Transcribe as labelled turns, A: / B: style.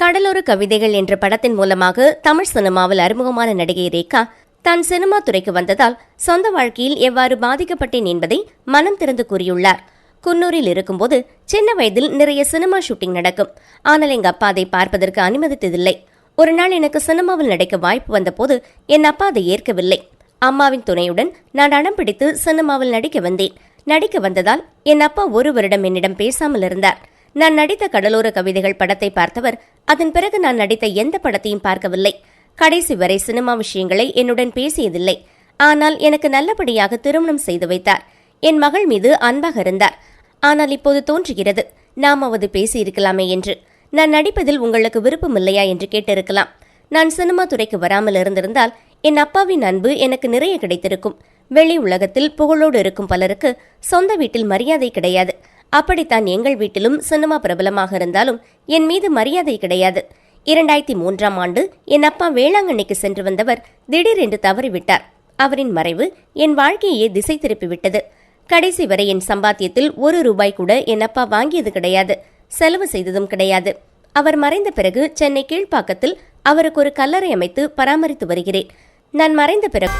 A: கடலோர கவிதைகள் என்ற படத்தின் மூலமாக தமிழ் சினிமாவில் அறிமுகமான நடிகை ரேகா தான் சினிமா துறைக்கு வந்ததால் சொந்த வாழ்க்கையில் எவ்வாறு பாதிக்கப்பட்டேன் என்பதை மனம் திறந்து கூறியுள்ளார். குன்னூரில் இருக்கும்போது சின்ன வயதில் நிறைய சினிமா ஷூட்டிங் நடக்கும். ஆனால் எங்க அப்பா அதை பார்ப்பதற்கு அனுமதித்ததில்லை. ஒரு நாள் எனக்கு சினிமாவில் நடிக்க வாய்ப்பு வந்தபோது என் அப்பா அதை ஏற்கவில்லை. அம்மாவின் துணையுடன் நான் அடம் பிடித்து சினிமாவில் நடிக்க வந்தேன். நடிக்க வந்ததால் என் அப்பா ஒரு வருடம் என்னிடம் பேசாமல் இருந்தார். நான் நடித்த கடலோர கவிதைகள் படத்தை பார்த்தவர் அதன் பிறகு நான் நடித்த எந்த படத்தையும் பார்க்கவில்லை. கடைசி வரை சினிமா விஷயங்களை என்னுடன் பேசியதில்லை. ஆனால் எனக்கு நல்லபடியாக திருமணம் செய்து வைத்தார். என் மகள் மீது அன்பாக இருந்தார். ஆனால் இப்போது தோன்றுகிறது. நாமாவது பேசியிருக்கலாமே என்று. நான் நடிப்பதில் உங்களுக்கு விருப்பம் இல்லையா என்று கேட்டிருக்கலாம். நான் சினிமா துறைக்கு வராமல் இருந்திருந்தால் என் அப்பாவின் அன்பு எனக்கு நிறைய கிடைத்திருக்கும். வெளி உலகத்தில் புகழோடு இருக்கும் பலருக்கு சொந்த வீட்டில் மரியாதை கிடையாது. அப்படித்தான் எங்கள் வீட்டிலும் சினிமா பிரபலமாக இருந்தாலும் என் மீது மரியாதை கிடையாது. இரண்டாயிரத்தி மூன்றாம் ஆண்டு என் அப்பா வேளாங்கண்ணிக்கு சென்று வந்தவர் திடீரென்று தவறிவிட்டார். அவரின் மறைவு என் வாழ்க்கையே திசை திருப்பிவிட்டது. கடைசி வரை என் சம்பாத்தியத்தில் ஒரு ரூபாய் கூட என் அப்பா வாங்கியது கிடையாது. செலவு செய்ததும் கிடையாது. அவர் மறைந்த பிறகு சென்னை கீழ்ப்பாக்கத்தில் அவருக்கு ஒரு கல்லறை அமைத்து பராமரித்து வருகிறேன். நான் மறைந்த பிறகு